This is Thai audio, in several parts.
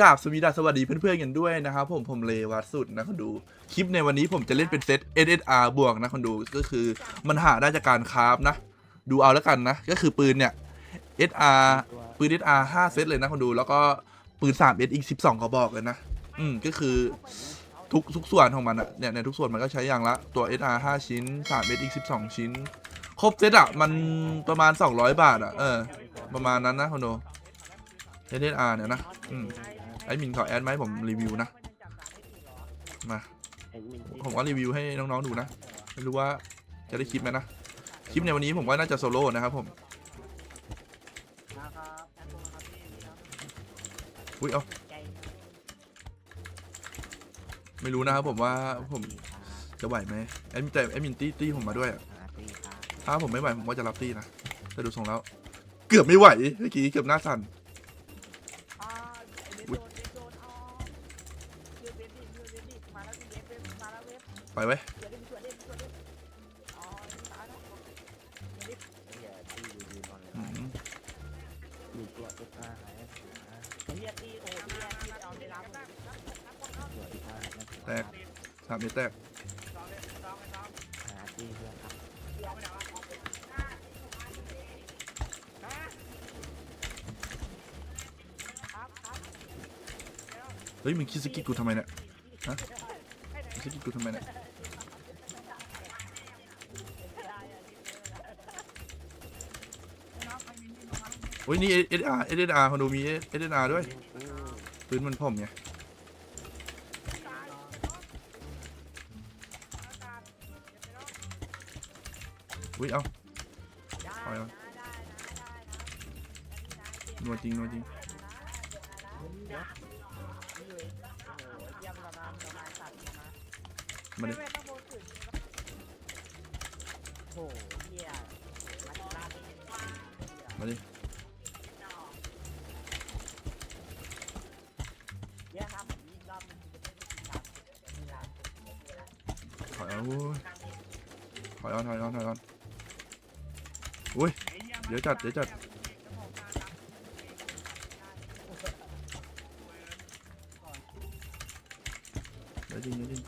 กราบสวีดัสสวัสดีเพื่อนๆกันด้วยนะครับผมผมเลวัดสุดนะคนดูคลิปในวันนี้ผมจะเล่นเป็นเซต SSR บวกนะคนดูก็คือมันหาได้จากการคราฟนะ ดูเอาแล้วกันนะ ก็คือปืนเนี่ย SR ปืน SR 5เซตเลยนะคนดูแล้วก็ปืน 3S อีก12กระบอกเลยนะ อืมก็คือทุกทุกส่วนของมันอะเนี่ยในทุกส่วนมันก็ใช้อย่างละตัว SR 5ชิ้น 3S อีก12 ชิ้น ครบเซตอะมันประมาณ 200 บาทอะเออ ประมาณนั้นนะคนดู SSR เนี่ยนะอืม ไอ้มินขอแอดไหมาให้ผมรีวิวนะ มา ผมก็รีวิวให้น้องๆดูนะ ไม่รู้ว่าจะได้คลิปไหมนะ คลิปในวันนี้ผมว่าน่าจะโซโล่นะครับผม อุ้ยเอาไม่รู้นะครับผมว่าผมจะไหวไหมแอดมินแต่แอดมินตี้ตี้ผมมาด้วยอะถ้าผมไม่ไหวผมก็จะรับตี้นะ แต่ดูทรงแล้ว เกือบไม่ไหวเมื่อกี้เกือบหน้าสั่น ไปไว้ยอืมแตกสามเมตรแตกเฮ้ยมึงคิดสกิดกูทำไมเนี่ยฮะมึงสกิดกูทำไมเนี่ย อ้ยนี่ SR SR คอนโดมี SR ด้วยปืนมันผมไงอุ้ยเอาปล่อยมันนัวจริงนัวจริงมาดิมาดิ ถอยเอาเว้ยถ อยเอาถอยเอาถอยเอาอุ้ยเดี๋ยวจัดเดี๋ยวจัดเดี๋ยวจริงเดี๋ยวจริง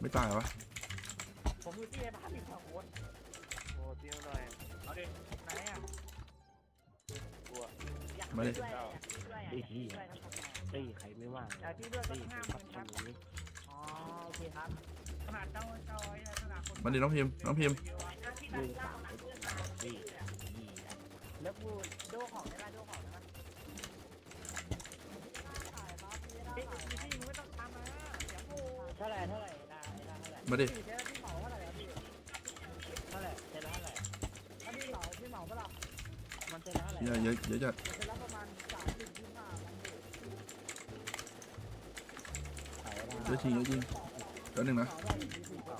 ไม่ตายวะผมอยู่ที่ไอ้บ้านอีกสองคน โอ้เตี้ยวหน่อยเอาดิไหนอะกลัวอยากมาดิด้วยอยากด้วยไอ้อยากเหี้ยด้วยนะครับตีใครไม่ว่างอยากที่ด้วยก็ตีห้ามพับครับตรงนี้อ๋อโอเคครับขนาดเจ้าเจ้าไอ้ขนาดคนมาดิน้องพิมพ์น้องพิมพ์หนึ่งสามตียี่แล้วกูโดของได้ไหมโดของได้ไหมเฮ้ยพี่พี่มึงไม่ต้องตามมาเดี๋ยวกูเท่าไหร่เท่าไหร่ได้ได้เท่าไหร่มาดิพี่เจ๊พี่เหมาเท่าไหร่ มันเท่าไหร่เยอะเยอะเยอะจัดมันจะรับประมาณสามสิบยี่สิบห้าพันพี่ขายได้เยอะจริงเยอะจริงแป๊บนึงนะเหมาได้ยี่สิบกว่า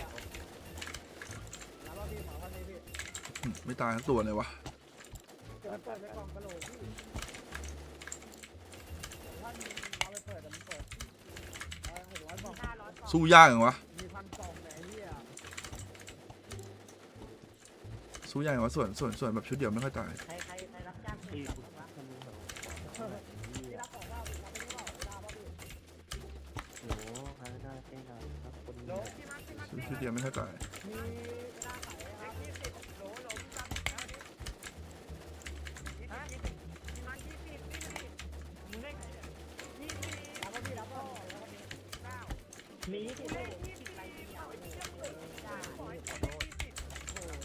แล้วก็พี่เหมาเท่านี้พี่อืมไม่ตายทั้งตัวเลยวะเดี๋ยวมันเปิดในกล่องกระโหลกพี่ถ้าเราไปเปิดแต่มันเปิดเออหกร้อยกล่องห้าร้อยกล่องสู้ยากอย่างวะมีพันกล่องไหนเนี่ยสู้ยากอย่างวะส่วนส่วนส่วนแบบชุดเดียวไม่ค่อยตายใครใครใครรับจ้าง ตี พี่ คุณ รับ คนนึงเหรอ พี่รับของว่าพี่รับไม่ได้บอกได้ป่ะพี่ โหใครได้แค่ไหนครับคน โหล นี้ พี่มาพี่มา สู้ชุดเดียวไม่ค่อยตาย มีเวลาขายครับยี่สิบโหลโหลพี่รับแล้วนี่ฮะยี่สิบพี่มายี่สิบยี่สิบมึงได้ไงเนี่ยยี่สิบรับว่าพี่รับว่าเก้า มียี่สิบเลยยี่ไรเดียวได้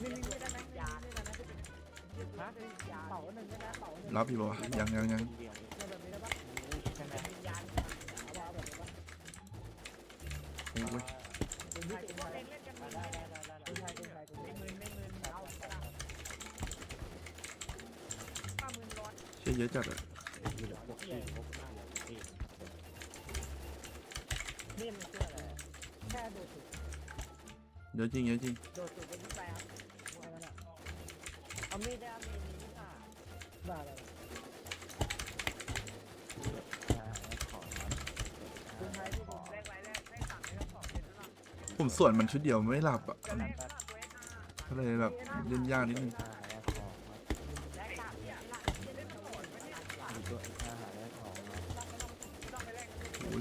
มีมีได้ไหมยาได้ไหมฮะเป๋าหนึ่งได้ไหมเป๋าหนึ่งรับอยู่ปะยังยังยัง ได้เป็นไทยผมสวนมันชุดเดียวไม่หลับอะก็เลยแบบเล่นยากนิดนึง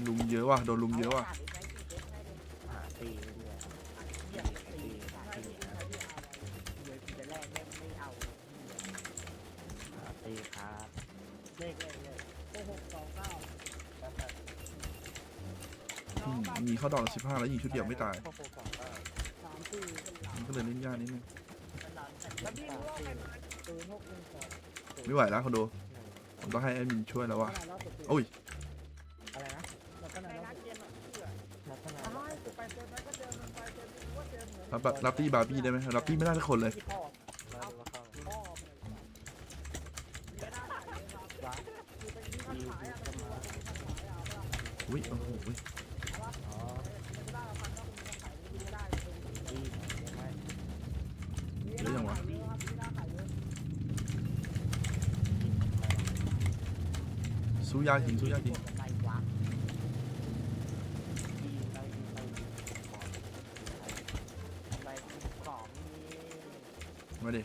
ลุมเยอะว่ะโดนลุมเยอะว่ะตีเรื่อยๆตีตีตีครับหาตีครับ เลขเลขเลขโอ้หกสองเก้า อืมมี เข้าดอกสิบห้าแล้วยิงชุดเดียวไม่ตายหกหกสองเก้าสามสี่มันก็เลยเล่นยากนิดนึงแล้วพี่รู้ว่าใครมาศูนย์หกหนึ่งสองไม่ไหวแล้วคอนโดผมต้องให้แอดมินช่วยแล้วว่ะขนาดรอบสุดโอ้ยอะไรนะแล้วขนาดรอบสุดลักษณะอ้าวไปเจอไปก็เจอมันไปเจอมันก็เจอเหมือนรับแบบรับตี้บาร์บี้ได้ไหมรับตี้ไม่ได้ทุกคนเลย ที่พ่อ แล้วก็เข้า พ่อมันไม่ได้ขายเลยครับ วัด คือเป็นที่ ดี ขาย ดี อะ ก็มา อุ้ยโอ้โหอุ้ย อ๋อ ไม่ได้เราฟังว่าคุณขายไม่ได้ ดีไม่ เยอะยังวะ เยอะครับไม่ได้ขายเยอะ สู้ยากจริงสู้ยากจริงมาดิ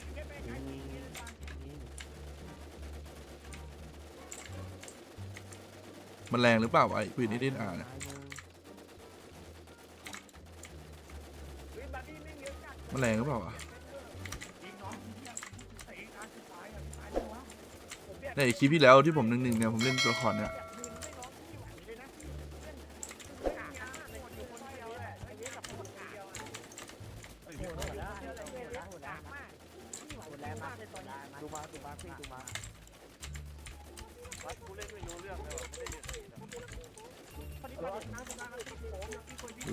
มันแรงหรือเปล่าไอ้ปืนเอเดนอาร์เนี่ยวิบัตี้ไม่เยอะมันแรงหรือเปล่าวะ ในคลิปที่แล้วที่ผมหนึ่งหนึ่งเนี่ยผมเล่นตัวละครเนี่ยแบบยืนไม่ร้องพี่ไหวเลยนะเล่เล่นงานในคนเดียวคนเดียวแหละไอ้เนี้ยกับคนเดียวอะโอ้โหหัวแล้วหัวแล้วหัวแล้วหัวแล้วมากพี่ไหวแรงมากเลยตอนนี้ดูมาดูมาพี่ดูมาวัดกูเล่นไม่รู้เรื่องเลยว่ะไม่ได้เรียนเลยนะพอดีพอดีนะคุณน้าพี่โผมพี่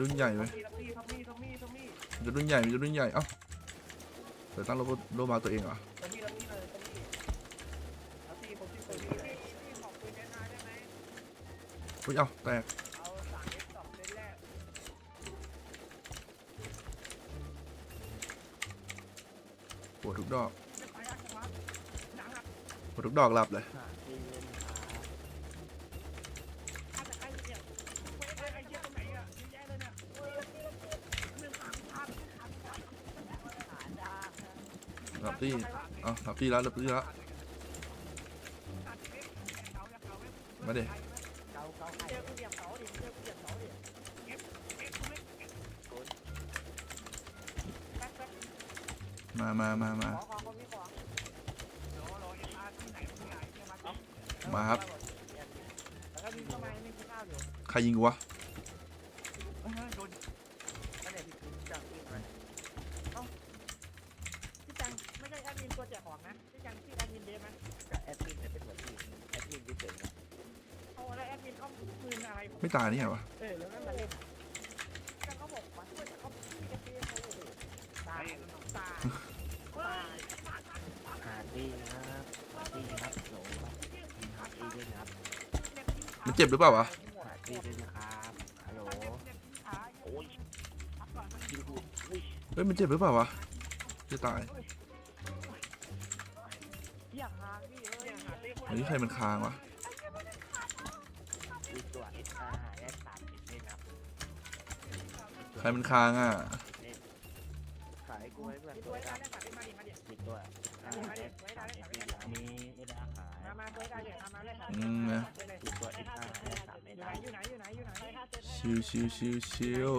คนใหญ่ไหมพี่พี่ทอมมี่ทอมมี่ทอมมี่มีแต่รุ่นใหญ่มีแต่รุ่นใหญ่ เอ้าเดี๋ยวตั้งโลโก้โลมาตัวเองเหรอ ทอมมี่ทอมมี่เลยทอมมี่ทอมมี่ผมพี่คนพี่พี่ขอบคุณแน่ได้ไหม อุ้ยเอาแตกเอาสามเอ็กซ์สองเซตแรกปวดทุกดอกจะไปอะครับหนังอะปวดทุกดอกหลับเลยหลับพี่เหี้ยตรงไหนอะเยอะแยะเลยเนี่ยหนึ่งสามพันสามพันหาดาหลับตี้เอ้าหลับตี้แล้วหลับตี้แล้วมาดิเกา เกาเจอกูเหยียบเสาดิเจอกูเหยียบเสาดิเอฟเอฟไม่แป๊บแป๊บมามามามาขอขอคนนี้ขอรอรอเอฟอาร์ที่ไหนมึงไหนใช่ไหมครับมาครับแล้วก็มีทำไมไม่กินข้าวอยู่ใครยิงกูวะ โดนอันไหนพี่จังพี่ไหมเอ้าพี่จังไม่ใช่แอดมินตัวแจกของนะพี่จังชื่อแอดมินเดฟไหม กับแอดมินเนี่ยเป็นหัวทีมแอดมินเฉยๆนะ เอาอะไรแอดมินเขาคืนอะ ไรผมไม่ตายนี่ไงวะเออแล้วนั่นมาเล่นจังเขาบอกมาช่วยแต่เขาพี่กระเทียมเขาโอ้โหตายตายตายหาตีนะครับหาตีครับโหลครับหาตีด้วยนะครับมันเจ็บหรือเปล่าวะหาตีด้วยนะครับฮัลโหลโอ้ยยิงกูอุ้ยเฮ้ยมันเจ็บหรือเปล่าวะจะตายอยากหาพี่เอ้ยหาเต้อันนี้ใครมันค้างวะ รมันค้างอะขายกูให้เพื่อนมีตัตัววคได้รับได้ฝากมาดิมาดิมีตัวอาร์แอดสามสิบเล่นครับมีเอสอาร์ขายมามาตัวได้เลยมาเลยอืมนะมีตัวเอสอาร์แอดสามเล่นอยู่คไหนรับอยู่ไหนอยู่ไหนอยู่ไหนชิวชิวชิวชิว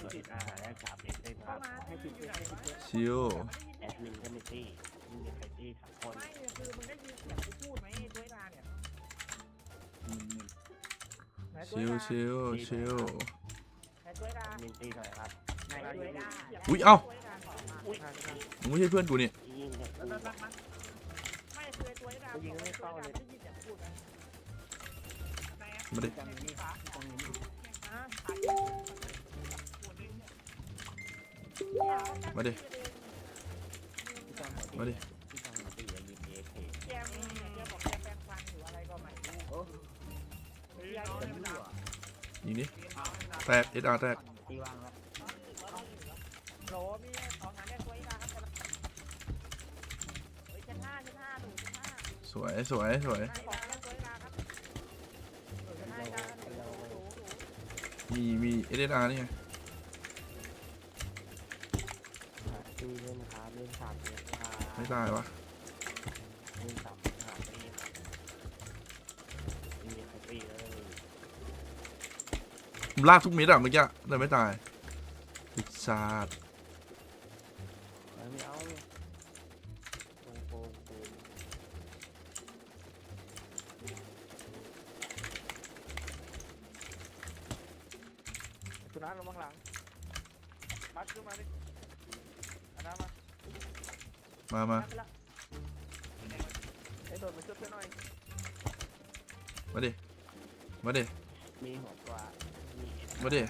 ตัวเอสอาร์แอดสามเล่นคเข้ารับมาให้อยู่ไหนวะชิวแอดมินก็ไม่ตีมีใครตีสามคนไม่คือมึงได้ยินเสียงกูพูดไหมตัวดาเนี่ยชิวชิวชิวไหนตัวดา มินตีเท่าไหร่ครับไหนตัวดาอุ๊ยเอ้าอุ้ยมึงไม่ใช่เพื่อนกูนี่ยิงเนี่ยไม่คือตัวดาได้ยินเสียงพูดไหมมาดิจังนี่จังนี่ฮะมาดิพี่จอมหัวตีมาดิพี่จอมหัวตียิงเอเคแกมีแกบอกแกแปลงฟันหรืออะไรก็ไม่รู้โอ้ยายเป็นรั่วยิงดิแตกเอสอาร์แตก ตีวางแล้วโหลมีของงานแรกตัวดาครับเฮ้ยชั้นห้าชั้นห้าหนูชั้นห้าสวยสวยสวยของงานตัวดาครับชั้นห้าดาหนูหนูมีมีเอเดอาร์นี่ไงตีเล่นครับเล่นสามเล่นครับไม่ตายวะ เล่นสามหาตีครับมีใครตีเลย ผมลากทุกเม็ดอะเมื่อกี้แต่ไม่ตายปิดชาดไม่เอาโกงโกงโกงสุนัขลงข้างหลังมัดขึ้นมาดิอันนั้นมามามาไอ้โดดมาช่วยเพื่อนหน่อยมาดิมาดิมีหัวกว่า มาดิ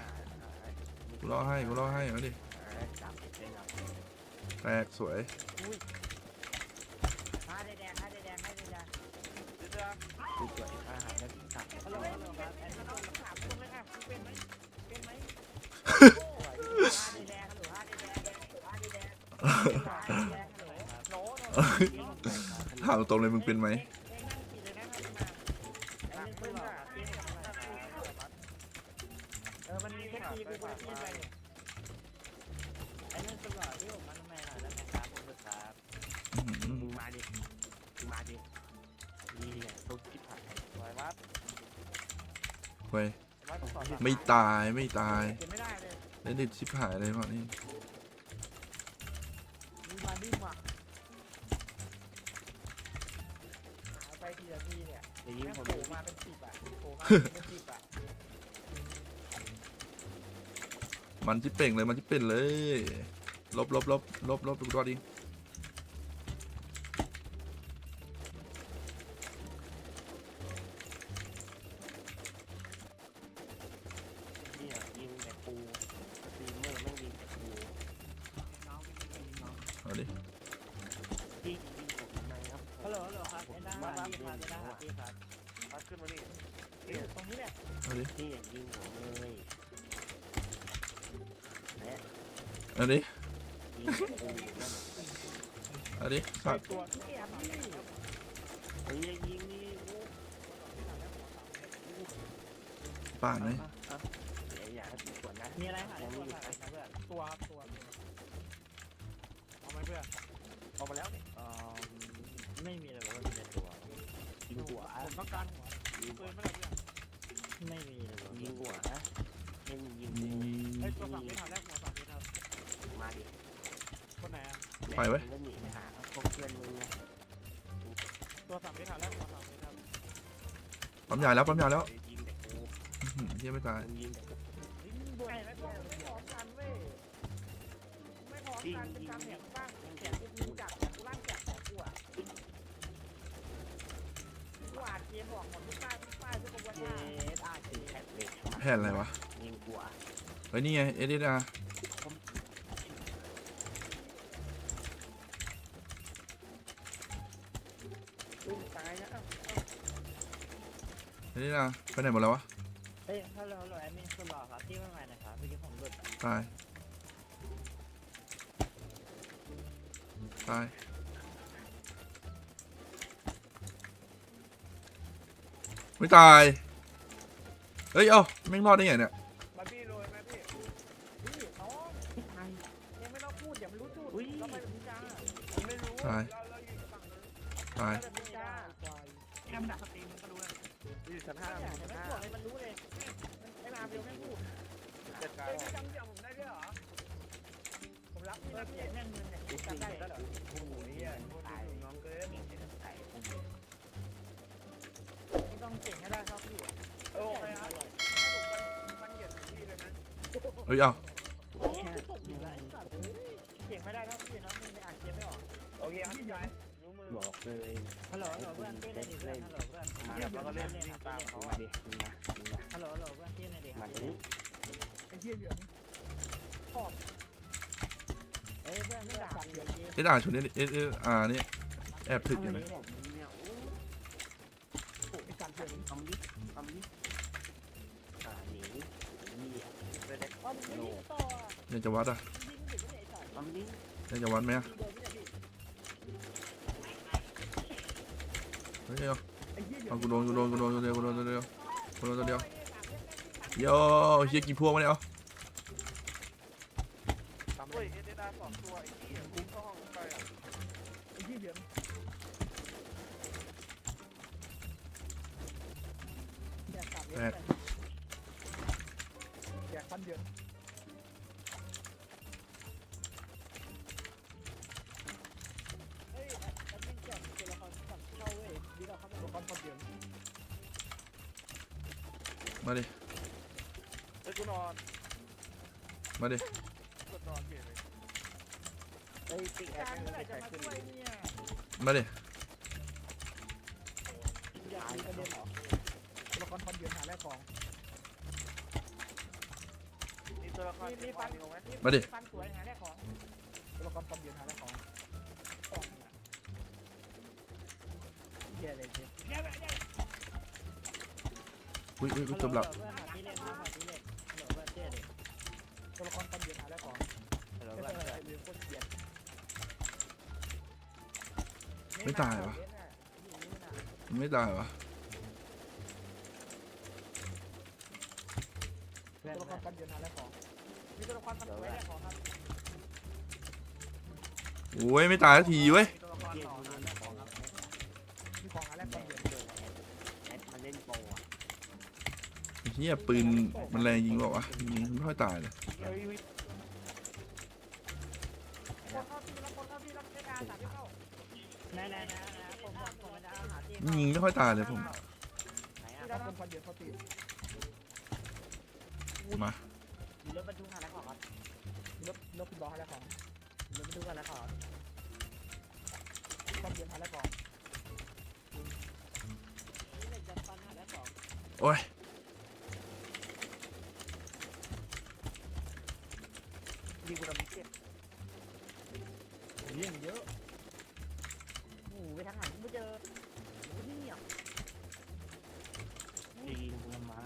กูรอให้กูรอให้มาดิสามเล่นครับแตกสวยห้าแดงห้าแดงห้าแดงเดี๋ยวจะคือสวยอาหาแลล้องถามตรงเลยค่ะเป็นไหมเป็นไหมห้าแดงหลห้าแดงห้าแดงห้าแดงฮัลโหลโหลโหลถามตรงเลยมึงเป็นไหม เออ มันมีแค่ที กูจะกินไปเนี่ยไอ้นั่นตลอดที่ผมมันทำไมล่ะแล้วนะครับผมครับอื้อหือมึงมาดิมึงมาดินี่แหละตุ๊กที่ผ่านปล่อยมัดเว้ยมัดสอนไม่ตายไม่ตายกินไม่ได้เลยเล่นดิชิบหายเลยพอนี้มีมาดิ้มอะหายไปทีละทีเนี่ยยิงแม่งผมโผล่มาเป็นสิบอะโผล่มาเป็นสิบ มันจิบเป่งเลยมันจิบเป็นเลยลบลบลบลบลบทุกตัวดิ สัตว์ป่านไหมมีอะไรหายตัวหายเพื่อนตัวครับตัวเอาไหมเพื่อนเอามาแล้วนี่เออไม่มีเลยว่ามีแต่ตัวยิงหัวผมต้องการหัวปืนไม่ได้เพื่อนไม่มีเลยว่ายิงหัวนะเล่นยิงยิงไอ้ตัวสามที่ถามแรกหัวสามที่ครับมาดิคนไหนอะไปหาพว สามที่ถามแรกหัวสามที่ครับปั๊มยาแล้วปั๊มยาแล้วยิงแต่กูอื้อหือเฮียไม่ตายยิงแต่กูไก่แล้วไม่พร้อมกันเว้ยไม่พร้อมกันเป็นการแข่งบ้างแข่งกูยิงจับกูลั่นจับของกูอะกูอ่านเกมบอกหมดทุกป้ายทุกป้ายทุกวันว่าอ่านเกยิงมแท็บเล็ตแผ่นอะไรวะยิงหัวเฮ้ยนี่ไงเอเดอาร์ นี่นะไปไหนหมดแล้ววะ เฮ้ยฮัลโหลฮัลโหลแอดมินสุดหล่อครับที่เมื่อไหร่นะครับเมื่อกี้ผมหลุดตาย ตาย ไม่ตาย เฮ้ย เอ้าแม่งรอดได้ไงเนี่ย อยู่ชั้นห้าเนี่ยชั้นไม่ห้าบอกเลยมันรู้เลยไอ้มาเบลไม่พูดจัดการเฮ้ยจำเสียงผมได้ด้วยเหรอ ผมรับนี่รับเสียงแน่นเงินเนี่ยจำได้แล้วเหรอโอ้โหเนี่ยตายน้องเกินไม่ต้องเก่งก็ได้ครับพี่โอ้ยครับมันเหยียดพี่เลยนะเฮ้ยเอ้าโอ้ยตกอยู่แล้วไอ้สัตว์เก่งไม่ได้ครับพี่น้องมึงไม่อ่านเกมไม่ออกโอเคครับพี่ชายรู้มือบอกเลยฮัลโหลฮัลโหลเพื่อนเต้นเลยดิเพื่อนฮัลโหล เพื่อนเหยียบแล้วก็เล่นวิ่งตามเขาอะดิมามาฮัลโหลฮัลโหลเพื่อนเต้นเลยดิมาดิไอ้เหี้ยเหลืองขอบเอ้ยเพื่อนไม่ด่าเดี๋ยวเกมเอเดอาชุดนี้เอเดอาร์นี่แอบถึกอยู่นะเนี่ยโอ้ไอ้สัตว์เดี๋ยวทำดิทำดิอ่าหนีนี่อ๋อมึงไม่ยิงต่ออะอยจะวัดอะยิงถึงไม่ได้ไอ้สัตว์ทำดิอยจะวัดไหมอะยิงโดนไม่ได้พี่เฮ้ย เอากูโดนกูโดนกูโดนตัวเดียวกูโดนตัวเดียวกูโดนตัวเดียวโยเฮียกี่พวงมาเนี่ยเฮ้ยเอเดนาสองตัวไอ้ที่คุ้มเข้าห้องไปอะไอ้ที่เหลืองแยก มาดิเฮ้ยกูนอนมาดิกูนอนเฉยเลยเฮ้ติ๊กแอดการไม่เมื่อไหร่จะมาช่วยเนี่ยมาดิ อยากมีประเด็นเหรอตัวละครพันเดือนหาแรกของ มีตัวละครมีมีฟันนอยู่ไหมมาดิ ฟันสวยหาแรกของตัวละครพันเดือนหาแรกของของเฮียเลยเฮียเฮียแบบเนี้ย อุ้ยอุ้ยอุ้ยจบละเพื่อนหาที่เล่นหาที่เล่นเหลือแลยตัวละครพันเดือนหาแรกของไม่เป็นไรลืมโคตรเกลียดไม่ตายวะไม่ตายวะตัวละครพันเดือนหาแรกของมีตัวละครพันสวยแรกของครับโอ้ยไม่ตายสักทีเว้ย มีของหาแรกของเดือนเดือน แอดมันเล่นโปรอะ ไอ้ เฮียปืนมันแรงยิงเปล่าวะยิงไม่ค่อยตายเลยยิงไม่ค่อยตายเลยผมมามีรถบรรทุกหาแล้วของครับรถรถคุณบอลหาแรของรถบรรทุกหาแล้วของพันเดือนหาแรกของนี่เลยจัดฟันล้วของโอ้ย ยิงกูทำมิเก็ต เลี้ยงเยอะ โอ้โหไปทางไหนกูไม่เจอโอ้โหนี่อะยิงกูมา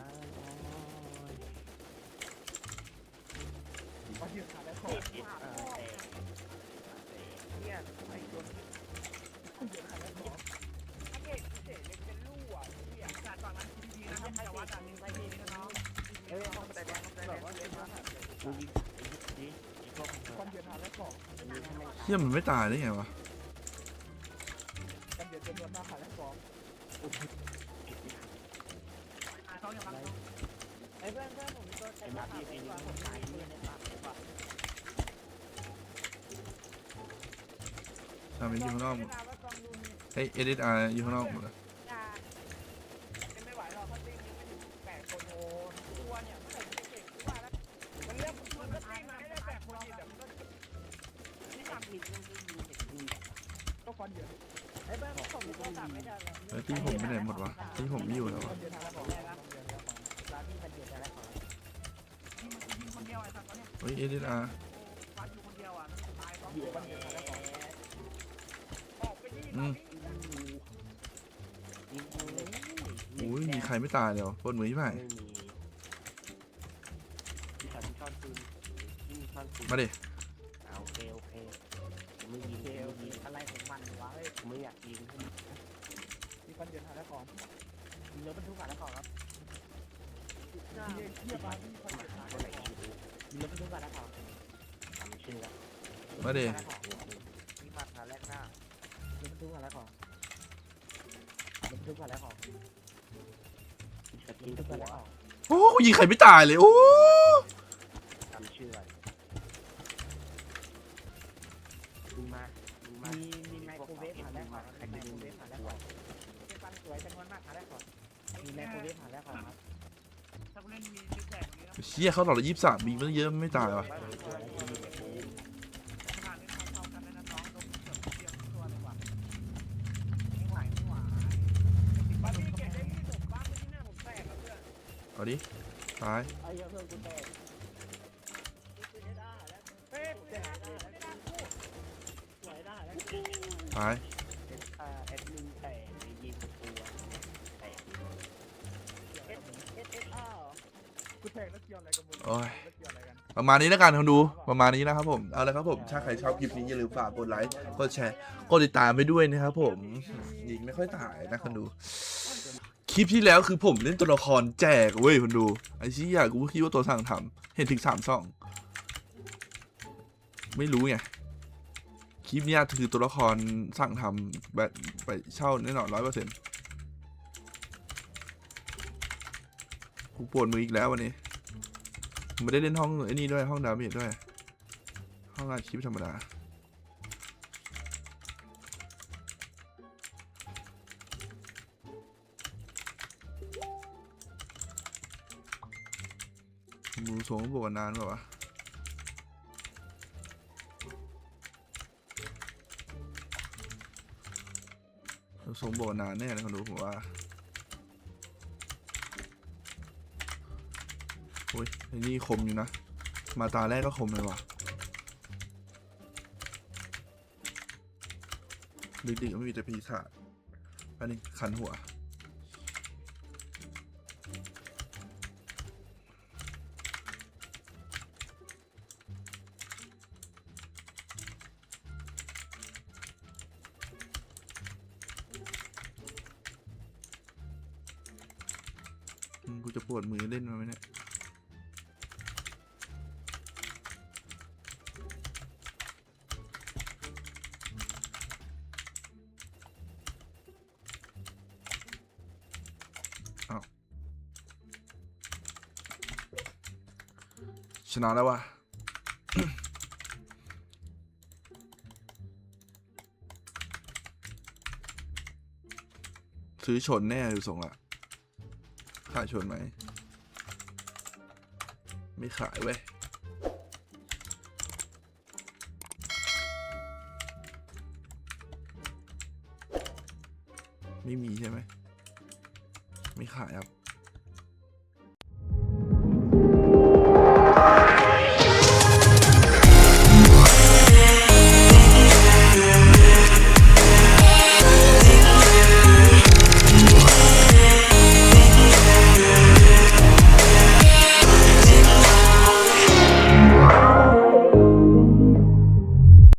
พันเดือนหาแรกของ เจ็บเออแต่ เนี่ยไอ้ตัว พันเดือนหาแรกของ ถ้าเก่งเจ๋งเลยเป็นลู่อะเหี้ย จัดก่อนนะดีๆนะไม่จะวัดอะมีใครดีนะน้อง เฮ้ยห้องบันไดแดงห้องบันไดแดงเล่นมา กูยิงไอ้ยิงไอ้พวกพันเดือนหาแรกของอันนี้ทำไมเฮียมันไม่ตายได้ไงวะพันเดือนจำนวนมากหาแรกของเขาอย่างไรไอ้เพื่อนเพื่อนผมมีตัวไอ้มาพี่ไอ้นี่ผมขายปืนในปากดีกว่าทำเป็นอยู่ข้างนอกหมดเฮ้ยเอเดอาร์อยู่ข้างนอกหมดเลย แล้วที่ผมไปไหนหมดวะที่ผมไม่อยู่แล้ววะพันเดือนหาแรกของร้านที่พันเดียวจะได้ของยิงคนเดียวไอ้สัตว์เนี่ยเฮ้ยเอเดอาร์ฟันอยู่คนเดียวอะตายสองอยู่ตัวพันเดียวจะได้ของออกไปยี่อืมยิงเลยโอ้ยมีใครไม่ตายเลยวะปนมือที่ไหนไม่มีที่ขันช่อนปืนยิงช่อนปืนมาดิ ทุกหาแล้วของรถบรรทุกหาแล้วของจะกินตัวโอ้ยิงใครไม่ตายเลยโอ้ทำชื่ออะไรยิงมายิงมามีมีไมโครเวฟหาแรกของใครจะยิงเวฟหาแล้วของเป็นฟันสวยจำนวนมากหาแรกของมีไมโครเวฟหาแล้วของครับถ้าผู้เล่นมีซิกแพคนี้นะเชี่ยเขาหลอดละยี่สิบสามบีมันเยอะไม่ตายวะ ขนาดนี้มันเท่ากันแล้วนะน้องต้องเกือบเทียบตัวเลยว่ะไม่ไหวไม่ไหวบ้านนี้เก็บได้ที่ผมบ้านไม่ที่หน้าผมแตกแล้วเพื่อน เอา ดิตายไอ้เพื่อนกูแตกเฮ้ยไม่ได้ไม่ได้ไม่ได้พูดสวยได้แล้วตายเป็นแอดมินแต่ยิงตัวแต่เอสเอสเอสอาร์กูแทงแล้วเกี่ยวอะไรกับมึงโอ้ยแล้วเกี่ยวอะไรกันประมาณนี้แล้วกันคนดูประมาณนี้นะครับผมเอาละครับผมถ้าใครชอบคลิปนี้อย่าลืมฝากกดไลค์กดแชร์กดติดตามไปด้วยนะครับผมยิงไม่ค่อยตายนะคนดูค ลิปที่แล้วคือผมเล่นตัวละครแจกเว้ยคนดูไอ้ชี้อยากกูคิดว่าตัวสั่งทำเห็นถึงสามช่อง ไม่รู้ไงคลิปเนี้ยคือตัวละครสั่งทำแบบไปเช่าแน่นอนร้อยเปอร์เซ็นต์กูปวดมืออีกแล้ววันนี้ไม่ได้เล่นห้องไอ้นี่ด้วยห้องดาเมจด้วย ห้องอัดคลิปธรรมดา มูทรงบอกนานแบบว่าวะดูทรงบอกนานแน่เลยคนดูผมว่าโอ้ยไอ้นี่คมอยู่นะ มาตาแรกก็คมเลยว่ะดึกๆก็ไม่มีแต่ปีศาจอันนี้คันหัว จะปวดมือเล่นมาไหมเนี่ยอ้ชนะแล้ววะซื้อชนแน่ดูทรงละ ขายชนไหม ไม่ขายเว้ยไม่มีใช่ไหม ไม่ขายครับ